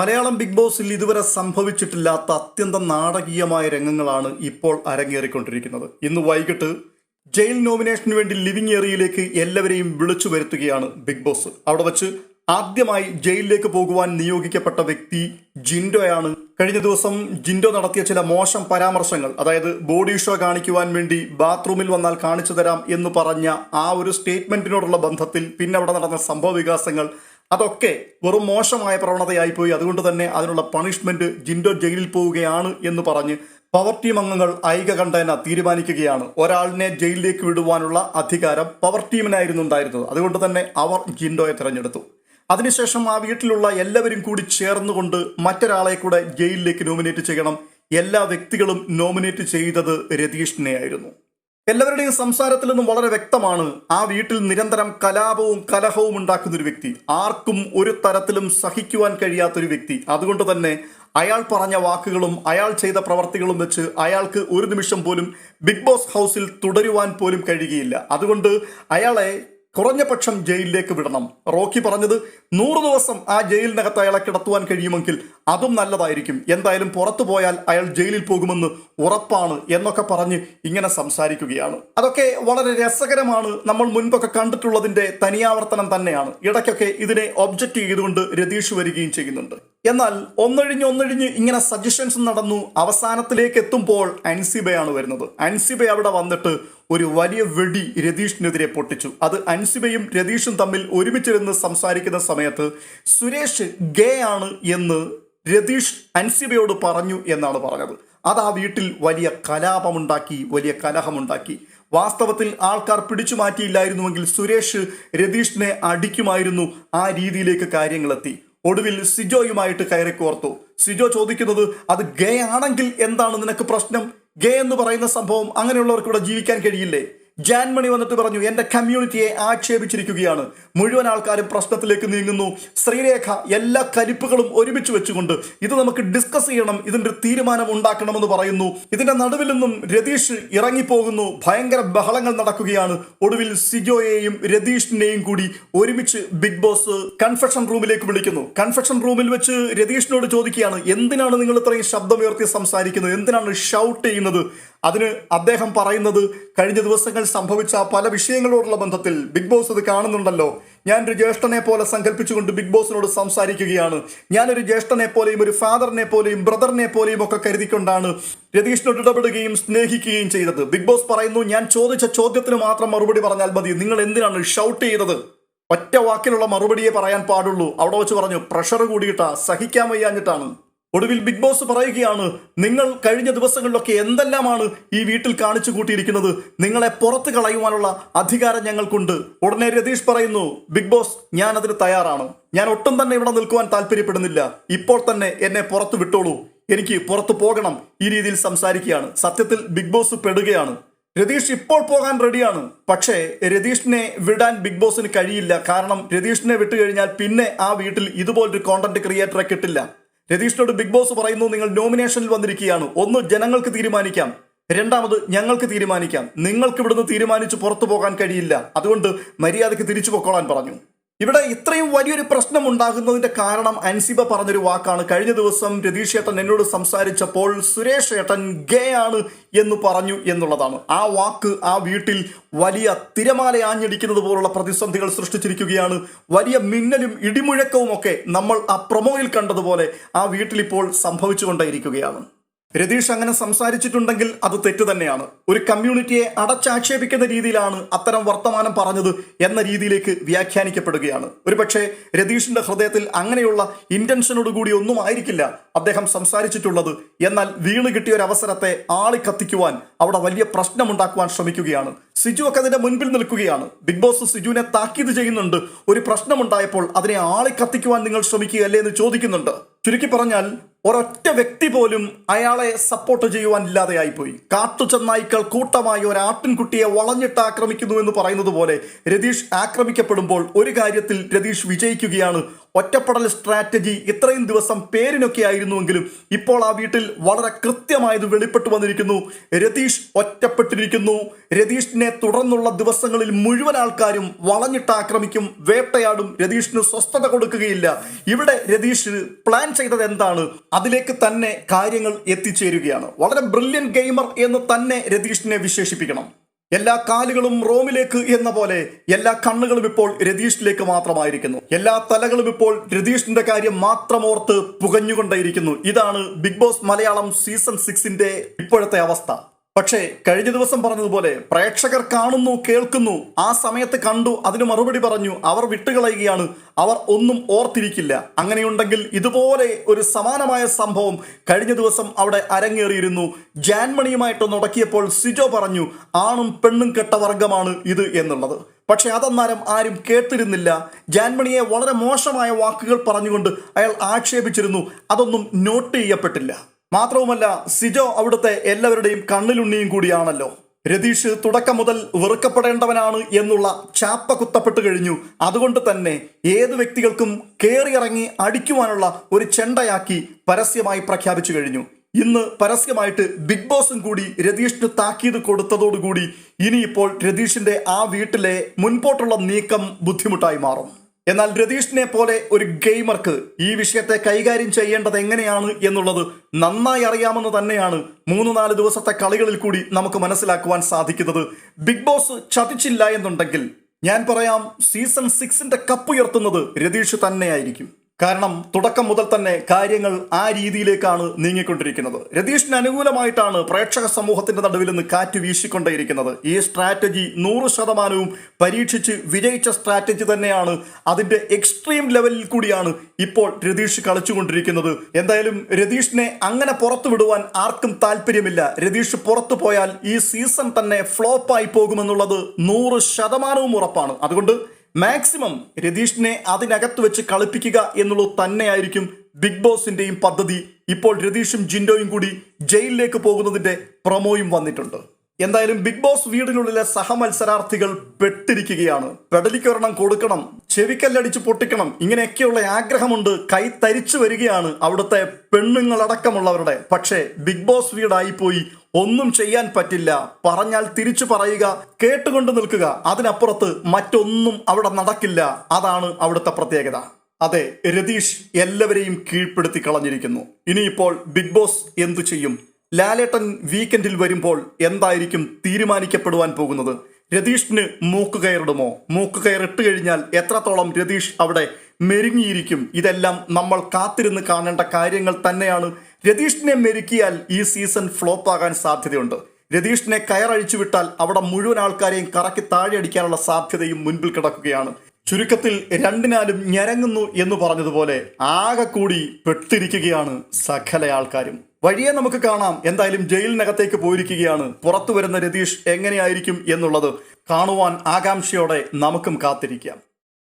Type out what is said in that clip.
Malayalam big ബോസിൽ ഇതുവരെ സംഭവിച്ചിട്ടില്ലാത്ത അത്യന്തം നാടകീയമായ രംഗങ്ങളാണ് ഇപ്പോൾ അരങ്ങേറിക്കൊണ്ടിരിക്കുന്നത്. ഇന്ന് വൈകിട്ട് ജയിൽ നോമിനേഷന് വേണ്ടി ലിവിംഗ് ഏരിയയിലേക്ക് എല്ലാവരെയും വിളിച്ചു വരുത്തുകയാണ് ബിഗ് ബോസ്. അവിടെ വച്ച് ആദ്യമായി ജയിലിലേക്ക് പോകുവാൻ നിയോഗിക്കപ്പെട്ട വ്യക്തി ജിൻഡോയാണ്. കഴിഞ്ഞ ദിവസം ജിൻഡോ നടത്തിയ ചില മോശം പരാമർശങ്ങൾ അതായത് ബോഡി ഷോ കാണിക്കുവാൻ വേണ്ടി ബാത്റൂമിൽ വന്നാൽ കാണിച്ചു തരാം എന്ന് പറഞ്ഞ ആ ഒരു സ്റ്റേറ്റ്മെന്റിനോടുള്ള ബന്ധത്തിൽ പിന്നെ അവിടെ നടന്ന സംഭവ വികാസങ്ങൾ അതൊക്കെ വെറും മോശമായ പ്രവണതയായിപ്പോയി. അതുകൊണ്ട് തന്നെ അതിനുള്ള പണിഷ്മെന്റ് ജിൻഡോ ജയിലിൽ പോവുകയാണ് എന്ന് പറഞ്ഞ് പവർ ടീം അംഗങ്ങൾ ഐകകണ്ഠേന തീരുമാനിക്കുകയാണ്. ഒരാളിനെ ജയിലിലേക്ക് വിടുവാനുള്ള അധികാരം പവർ ടീമിനായിരുന്നു ഉണ്ടായിരുന്നത്. അതുകൊണ്ട് തന്നെ അവർ ജിൻഡോയെ തിരഞ്ഞെടുത്തു. അതിനുശേഷം ആ വീട്ടിലുള്ള എല്ലാവരും കൂടി ചേർന്നുകൊണ്ട് മറ്റൊരാളെ കൂടെ ജയിലിലേക്ക് നോമിനേറ്റ് ചെയ്യണം. എല്ലാ വ്യക്തികളും നോമിനേറ്റ് ചെയ്തത് രതീഷിനെയായിരുന്നു. എല്ലാവരുടെയും സംസാരത്തിൽ നിന്നും വളരെ വ്യക്തമാണ് ആ വീട്ടിൽ നിരന്തരം കലാപവും കലഹവും ഉണ്ടാക്കുന്ന ഒരു വ്യക്തി. ആർക്കും ഒരു തരത്തിലും സഹിക്കുവാൻ കഴിയാത്ത ഒരു വ്യക്തി. അതുകൊണ്ട് തന്നെ അയാൾ പറഞ്ഞ വാക്കുകളും അയാൾ ചെയ്ത പ്രവർത്തികളും വെച്ച് അയാൾക്ക് ഒരു നിമിഷം പോലും ബിഗ് ബോസ് ഹൗസിൽ തുടരുവാൻ പോലും കഴിയുകയില്ല. അതുകൊണ്ട് അയാളെ കുറഞ്ഞ പക്ഷം ജയിലിലേക്ക് വിടണം. റോക്കി പറഞ്ഞത് നൂറ് ദിവസം ആ ജയിലിനകത്ത് അയാളെ കിടത്തുവാൻ കഴിയുമെങ്കിൽ അതും നല്ലതായിരിക്കും. എന്തായാലും പുറത്തു പോയാൽ അയാൾ ജയിലിൽ പോകുമെന്ന് ഉറപ്പാണ് എന്നൊക്കെ പറഞ്ഞ് ഇങ്ങനെ സംസാരിക്കുകയാണ്. അതൊക്കെ വളരെ രസകരമാണ്. നമ്മൾ മുൻപൊക്കെ കണ്ടിട്ടുള്ളതിന്റെ തനിയാവർത്തനം തന്നെയാണ്. ഇടയ്ക്കൊക്കെ ഇതിനെ ഒബ്ജക്റ്റ് ചെയ്തുകൊണ്ട് രതീഷ് വരികയും ചെയ്യുന്നുണ്ട്. എന്നാൽ ഒന്നൊഴിഞ്ഞ് ഒന്നൊഴിഞ്ഞ് ഇങ്ങനെ സജഷൻസ് നടന്നു. അവസാനത്തിലേക്ക് എത്തുമ്പോൾ അൻസിബയാണ് വരുന്നത്. അൻസിബ അവിടെ വന്നിട്ട് ഒരു വലിയ വെടി രതീഷിനെതിരെ പൊട്ടിച്ചു. അത് അൻസിബയും രതീഷും തമ്മിൽ ഒരുമിച്ചിരുന്ന് സംസാരിക്കുന്ന സമയത്ത് സുരേഷ് ഗേ ആണ് എന്ന് രതീഷ് അൻസിബയോട് പറഞ്ഞു എന്നാണ് പറഞ്ഞത്. അത് ആ വീട്ടിൽ വലിയ കലാപമുണ്ടാക്കി വലിയ കലഹമുണ്ടാക്കി. വാസ്തവത്തിൽ ആൾക്കാർ പിടിച്ചു മാറ്റിയില്ലായിരുന്നുവെങ്കിൽ സുരേഷ് രതീഷിനെ അടിക്കുമായിരുന്നു ആ രീതിയിലേക്ക് കാര്യങ്ങളെത്തി. ഒടുവിൽ സിജോയുമായിട്ട് കയറി കോർത്തു. സിജോ ചോദിക്കുന്നത് അത് ഗേ ആണെങ്കിൽ എന്താണ് നിനക്ക് പ്രശ്നം? ഗേ എന്ന് പറയുന്ന സംഭവം അങ്ങനെയുള്ളവർക്ക് ഇവിടെ ജീവിക്കാൻ കഴിയില്ലേ? ജാൻമണി വന്നിട്ട് പറഞ്ഞു എന്റെ കമ്മ്യൂണിറ്റിയെ ആക്ഷേപിച്ചിരിക്കുകയാണ്. മുഴുവൻ ആൾക്കാരും പ്രശ്നത്തിലേക്ക് നീങ്ങുന്നു. ശ്രീരേഖ എല്ലാ കലിപ്പുകളും ഒരുമിച്ച് വെച്ചുകൊണ്ട് ഇത് നമുക്ക് ഡിസ്കസ് ചെയ്യണം ഇതിന്റെ തീരുമാനം ഉണ്ടാക്കണമെന്ന് പറയുന്നു. ഇതിന്റെ നടുവിൽ നിന്നും രതീഷ് ഇറങ്ങിപ്പോകുന്നു. ഭയങ്കര ബഹളങ്ങൾ നടക്കുകയാണ്. ഒടുവിൽ സിജോയെയും രതീഷിനെയും കൂടി ഒരുമിച്ച് ബിഗ് ബോസ് കൺഫെഷൻ റൂമിലേക്ക് വിളിക്കുന്നു. കൺഫെഷൻ റൂമിൽ വെച്ച് രതീഷിനോട് ചോദിക്കുകയാണ് എന്തിനാണ് നിങ്ങൾ ഇത്രയും ശബ്ദമുയർത്തി സംസാരിക്കുന്നത്? എന്തിനാണ് ഷൗട്ട് ചെയ്യുന്നത്? അതിന് അദ്ദേഹം പറയുന്നത് കഴിഞ്ഞ ദിവസങ്ങൾ സംഭവിച്ച പല വിഷയങ്ങളോടുള്ള ബന്ധത്തിൽ ബിഗ് ബോസ് അത് കാണുന്നുണ്ടല്ലോ. ഞാൻ ഒരു ജ്യേഷ്ഠനെ പോലെ സങ്കല്പിച്ചുകൊണ്ട് ബിഗ് ബോസിനോട് സംസാരിക്കുകയാണ്. ഞാനൊരു ജ്യേഷ്ഠനെ പോലെയും ഒരു ഫാദറിനെ പോലെയും ബ്രദറിനെ പോലെയും ഒക്കെ കരുതിക്കൊണ്ടാണ് രതീഷിനോട് ഇടപെടുകയും സ്നേഹിക്കുകയും ചെയ്തത്. ബിഗ് ബോസ് പറയുന്നു ഞാൻ ചോദിച്ച ചോദ്യത്തിന് മാത്രം മറുപടി പറഞ്ഞാൽ മതി. നിങ്ങൾ എന്തിനാണ് ഷൗട്ട് ചെയ്തത്? ഒറ്റ വാക്കിലുള്ള മറുപടിയെ പറയാൻ പാടുള്ളൂ. അവിടെ വെച്ച് പറഞ്ഞു പ്രഷർ കൂടിയിട്ടാ. സഹിക്കാൻ വയ്യാഞ്ഞിട്ടാണ്. ഒടുവിൽ ബിഗ് ബോസ് പറയുകയാണ് നിങ്ങൾ കഴിഞ്ഞ ദിവസങ്ങളിലൊക്കെ എന്തെല്ലാമാണ് ഈ വീട്ടിൽ കാണിച്ചു കൂട്ടിയിരിക്കുന്നത്? നിങ്ങളെ പുറത്ത് കളയുവാനുള്ള അധികാരം ഞങ്ങൾക്കുണ്ട്. ഉടനെ രതീഷ് പറയുന്നു ബിഗ് ബോസ് ഞാൻ അതിന് തയ്യാറാണ്. ഞാൻ ഒട്ടും തന്നെ ഇവിടെ നിൽക്കുവാൻ താല്പര്യപ്പെടുന്നില്ല. ഇപ്പോൾ തന്നെ എന്നെ പുറത്ത് വിട്ടോളൂ. എനിക്ക് പുറത്തു പോകണം. ഈ രീതിയിൽ സംസാരിക്കുകയാണ്. സത്യത്തിൽ ബിഗ് ബോസ് പെടുകയാണ്. രതീഷ് ഇപ്പോൾ പോകാൻ റെഡിയാണ്. പക്ഷേ രതീഷിനെ വിടാൻ ബിഗ് ബോസിന് കഴിയില്ല. കാരണം രതീഷിനെ വിട്ടുകഴിഞ്ഞാൽ പിന്നെ ആ വീട്ടിൽ ഇതുപോലൊരു കോണ്ടന്റ് ക്രിയേറ്ററെ കിട്ടില്ല. രതീഷിനോട് ബിഗ് ബോസ് പറയുന്നു നിങ്ങൾ നോമിനേഷനിൽ വന്നിരിക്കുകയാണ്. ഒന്ന് ജനങ്ങൾക്ക് തീരുമാനിക്കാം. രണ്ടാമത് ഞങ്ങൾക്ക് തീരുമാനിക്കാം. നിങ്ങൾക്ക് ഇവിടുന്ന് തീരുമാനിച്ച് പുറത്തു പോകാൻ കഴിയില്ല. അതുകൊണ്ട് മര്യാദയ്ക്ക് തിരിച്ചു പൊക്കോളാൻ പറഞ്ഞു. ഇവിടെ ഇത്രയും വലിയൊരു പ്രശ്നം ഉണ്ടാകുന്നതിന്റെ കാരണം അൻസിബ പറഞ്ഞൊരു വാക്കാണ്. കഴിഞ്ഞ ദിവസം രതീഷ് ഏട്ടൻ എന്നോട് സംസാരിച്ചപ്പോൾ സുരേഷ് ഏട്ടൻ ഗേ ആണ് എന്ന് പറഞ്ഞു എന്നുള്ളതാണ്. ആ വാക്ക് ആ വീട്ടിൽ വലിയ തിരമാല ആഞ്ഞടിക്കുന്നത് പോലുള്ള പ്രതിസന്ധികൾ സൃഷ്ടിച്ചിരിക്കുകയാണ്. വലിയ മിന്നലും ഇടിമുഴക്കവും ഒക്കെ നമ്മൾ ആ പ്രൊമോയിൽ കണ്ടതുപോലെ ആ വീട്ടിലിപ്പോൾ സംഭവിച്ചുകൊണ്ടേയിരിക്കുകയാണ്. രതീഷ് അങ്ങനെ സംസാരിച്ചിട്ടുണ്ടെങ്കിൽ അത് തെറ്റ് തന്നെയാണ്. ഒരു കമ്മ്യൂണിറ്റിയെ അടച്ചാക്ഷേപിക്കുന്ന രീതിയിലാണ് അത്തരം വർത്തമാനം പറഞ്ഞത് എന്ന രീതിയിലേക്ക് വ്യാഖ്യാനിക്കപ്പെടുകയാണ്. ഒരുപക്ഷെ രതീഷിന്റെ ഹൃദയത്തിൽ അങ്ങനെയുള്ള ഇന്റൻഷനോട് കൂടി ഒന്നും ആയിരിക്കില്ല അദ്ദേഹം സംസാരിച്ചിട്ടുള്ളത്. എന്നാൽ വീണ് കിട്ടിയ ഒരു അവസരത്തെ ആളി കത്തിക്കുവാൻ അവിടെ വലിയ പ്രശ്നമുണ്ടാക്കുവാൻ ശ്രമിക്കുകയാണ്. സിജു ഒക്കെ അതിന്റെ മുൻപിൽ നിൽക്കുകയാണ്. ബിഗ് ബോസ് സിജുവിനെ താക്കീത് ചെയ്യുന്നുണ്ട്. ഒരു പ്രശ്നമുണ്ടായപ്പോൾ അതിനെ ആളി കത്തിക്കുവാൻ നിങ്ങൾ ശ്രമിക്കുകയല്ലേ എന്ന് ചോദിക്കുന്നുണ്ട്. ചുരുക്കി പറഞ്ഞാൽ ഒരൊറ്റ വ്യക്തി പോലും അയാളെ സപ്പോർട്ട് ചെയ്യുവാൻ ഇല്ലാതെയായിപ്പോയി. കാട്ടുചെന്നായ്ക്കൾ കൂട്ടമായി ഒരു ആട്ടിൻകുട്ടിയെ വളഞ്ഞിട്ട് ആക്രമിക്കുന്നു എന്ന് പറയുന്നത് പോലെ രതീഷ് ആക്രമിക്കപ്പെടുമ്പോൾ ഒരു കാര്യത്തിൽ രതീഷ് വിജയിക്കുകയാണ് ഒറ്റപ്പെടൽ സ്ട്രാറ്റജി ഇത്രയും ദിവസം പേരിനൊക്കെ ആയിരുന്നുവെങ്കിലും ഇപ്പോൾ ആ വീട്ടിൽ വളരെ കൃത്യമായത് വെളിപ്പെട്ടു വന്നിരിക്കുന്നു. രതീഷ് ഒറ്റപ്പെട്ടിരിക്കുന്നു. രതീഷിനെ തുടർന്നുള്ള ദിവസങ്ങളിൽ മുഴുവൻ ആൾക്കാരും വളഞ്ഞിട്ട് ആക്രമിക്കും വേട്ടയാടും. രതീഷിന് സ്വസ്ഥത കൊടുക്കുകയില്ല. ഇവിടെ രതീഷ് പ്ലാൻ ചെയ്തത് എന്താണ്? അതിലേക്ക് തന്നെ കാര്യങ്ങൾ എത്തിച്ചേരുകയാണ്. വളരെ ബ്രില്യൻ ഗെയിമർ എന്ന് തന്നെ രതീഷിനെ വിശേഷിപ്പിക്കണം. എല്ലാ കാലുകളും റോമിലേക്ക് എന്ന പോലെ എല്ലാ കണ്ണുകളും ഇപ്പോൾ രതീഷിലേക്ക് മാത്രമായിരിക്കുന്നു. എല്ലാ തലകളും ഇപ്പോൾ രതീഷിന്റെ കാര്യം മാത്രം ഓർത്ത് പുകഞ്ഞുകൊണ്ടേയിരിക്കുന്നു. ഇതാണ് ബിഗ് ബോസ് മലയാളം സീസൺ സിക്സിന്റെ ഇപ്പോഴത്തെ അവസ്ഥ. പക്ഷേ കഴിഞ്ഞ ദിവസം പറഞ്ഞതുപോലെ പ്രേക്ഷകർ കാണുന്നു കേൾക്കുന്നു. ആ സമയത്ത് കണ്ടു അതിന് മറുപടി പറഞ്ഞു അവർ വിട്ടുകളയുകയാണ് അവർ ഒന്നും ഓർത്തിരിക്കില്ല. അങ്ങനെയുണ്ടെങ്കിൽ ഇതുപോലെ ഒരു സമാനമായ സംഭവം കഴിഞ്ഞ ദിവസം അവിടെ അരങ്ങേറിയിരുന്നു. ജാൻമണിയുമായിട്ട് നടക്കിയപ്പോൾ സിജോ പറഞ്ഞു ആണും പെണ്ണും കെട്ട വർഗമാണ് ഇത് എന്നുള്ളത്. പക്ഷേ അതന്നാരം ആരും കേട്ടിരുന്നില്ല. ജാൻമണിയെ വളരെ മോശമായ വാക്കുകൾ പറഞ്ഞുകൊണ്ട് അയാൾ ആക്ഷേപിച്ചിരുന്നു. അതൊന്നും നോട്ട് ചെയ്യപ്പെട്ടില്ല. മാത്രവുമല്ല സിജോ അവിടുത്തെ എല്ലാവരുടെയും കണ്ണിലുണ്ണിയും കൂടിയാണല്ലോ. രതീഷ് തുടക്കം മുതൽ വെറുക്കപ്പെടേണ്ടവനാണ് എന്നുള്ള ചാപ്പ കുത്തപ്പെട്ട് കഴിഞ്ഞു. അതുകൊണ്ട് തന്നെ ഏത് വ്യക്തികൾക്കും കയറിയിറങ്ങി അടിക്കുവാനുള്ള ഒരു ചെണ്ടയാക്കി പരസ്യമായി പ്രഖ്യാപിച്ചു കഴിഞ്ഞു. ഇന്ന് പരസ്യമായിട്ട് ബിഗ് ബോസും കൂടി രതീഷിന് താക്കീത് കൊടുത്തതോടുകൂടി ഇനിയിപ്പോൾ രതീഷിന്റെ ആ വീട്ടിലെ മുൻപോട്ടുള്ള നീക്കം ബുദ്ധിമുട്ടായി മാറും. എന്നാൽ രതീഷിനെ പോലെ ഒരു ഗെയിമർക്ക് ഈ വിഷയത്തെ കൈകാര്യം ചെയ്യേണ്ടത് എങ്ങനെയാണ് എന്നുള്ളത് നന്നായി അറിയാമെന്ന് തന്നെയാണ് മൂന്ന് നാല് ദിവസത്തെ കളികളിൽ കൂടി നമുക്ക് മനസ്സിലാക്കുവാൻ സാധിക്കുന്നത്. ബിഗ് ബോസ് ചതിച്ചില്ല എന്നുണ്ടെങ്കിൽ ഞാൻ പറയാം സീസൺ സിക്സിന്റെ കപ്പ് ഉയർത്തുന്നത് രതീഷ് തന്നെയായിരിക്കും. കാരണം തുടക്കം മുതൽ തന്നെ കാര്യങ്ങൾ ആ രീതിയിലേക്കാണ് നീങ്ങിക്കൊണ്ടിരിക്കുന്നത്. രതീഷിന് അനുകൂലമായിട്ടാണ് പ്രേക്ഷക സമൂഹത്തിന്റെ നടുവിൽ നിന്ന് കാറ്റ് വീശിക്കൊണ്ടേയിരിക്കുന്നത്. ഈ സ്ട്രാറ്റജി നൂറ് ശതമാനവും പരീക്ഷിച്ച് വിജയിച്ച സ്ട്രാറ്റജി തന്നെയാണ് അതിന്റെ എക്സ്ട്രീം ലെവലിൽ കൂടിയാണ് ഇപ്പോൾ രതീഷ് കളിച്ചുകൊണ്ടിരിക്കുന്നത്. എന്തായാലും രതീഷിനെ അങ്ങനെ പുറത്തു വിടുവാൻ ആർക്കും താല്പര്യമില്ല. രതീഷ് പുറത്തു പോയാൽ ഈ സീസൺ തന്നെ ഫ്ലോപ്പായി പോകുമെന്നുള്ളത് നൂറ് ശതമാനവും ഉറപ്പാണ്. അതുകൊണ്ട് മാക്സിമം രതീഷിനെ അതിനകത്ത് വെച്ച് കളിപ്പിക്കുക എന്നുള്ളത് തന്നെയായിരിക്കും ബിഗ് ബോസിന്റെയും പദ്ധതി. ഇപ്പോൾ രതീഷും ജിൻഡോയും കൂടി ജയിലിലേക്ക് പോകുന്നതിന്റെ പ്രൊമോയും വന്നിട്ടുണ്ട്. എന്തായാലും ബിഗ് ബോസ് വീടിനുള്ളിലെ സഹമത്സരാർത്ഥികൾ പെട്ടിരിക്കുകയാണ്. പെടലിക്കൊരെണ്ണം കൊടുക്കണം ചെവിക്കല്ലടിച്ച് പൊട്ടിക്കണം ഇങ്ങനെയൊക്കെയുള്ള ആഗ്രഹമുണ്ട് കൈ തരിച്ചു വരികയാണ് അവിടുത്തെ പെണ്ണുങ്ങളടക്കമുള്ളവരുടെ. പക്ഷേ ബിഗ് ബോസ് വീടായി പോയി ഒന്നും ചെയ്യാൻ പറ്റില്ല. പറഞ്ഞാൽ തിരിച്ചു പറയുക കേട്ടുകൊണ്ട് നിൽക്കുക. അതിനപ്പുറത്ത് മറ്റൊന്നും അവിടെ നടക്കില്ല. അതാണ് അവിടുത്തെ പ്രത്യേകത. അതെ രതീഷ് എല്ലാവരെയും കീഴ്പ്പെടുത്തി കളഞ്ഞിരിക്കുന്നു. ഇനിയിപ്പോൾ ബിഗ് ബോസ് എന്തു ചെയ്യും? ലാലേട്ടൻ വീക്കെൻഡിൽ വരുമ്പോൾ എന്തായിരിക്കും തീരുമാനിക്കപ്പെടുവാൻ പോകുന്നത്? രതീഷിന് മൂക്ക് കയറിടുമോ? മൂക്ക് കയറിട്ട് കഴിഞ്ഞാൽ എത്രത്തോളം രതീഷ് അവിടെ മെരുങ്ങിയിരിക്കും? ഇതെല്ലാം നമ്മൾ കാത്തിരുന്ന് കാണേണ്ട കാര്യങ്ങൾ തന്നെയാണ്. രതീഷിനെ മെരുക്കിയാൽ ഈ സീസൺ ഫ്ലോപ്പ് ആകാൻ സാധ്യതയുണ്ട്. രതീഷിനെ കയറഴിച്ചു വിട്ടാൽ അവിടെ മുഴുവൻ ആൾക്കാരെയും കറക്കി താഴെ അടിക്കാനുള്ള സാധ്യതയും മുൻപിൽ കിടക്കുകയാണ്. ചുരുക്കത്തിൽ രണ്ടിനാലും ഞരങ്ങുന്നു എന്ന് പറഞ്ഞതുപോലെ ആകെ കൂടി പെട്ടിരിക്കുകയാണ് സകല ആൾക്കാരും. വഴിയെ നമുക്ക് കാണാം എന്തായാലും ജയിലിനകത്തേക്ക് പോയിരിക്കുകയാണ്. പുറത്തു വരുന്ന രതീഷ് എങ്ങനെയായിരിക്കും എന്നുള്ളത് കാണുവാൻ ആകാംക്ഷയോടെ നമുക്കും കാത്തിരിക്കാം.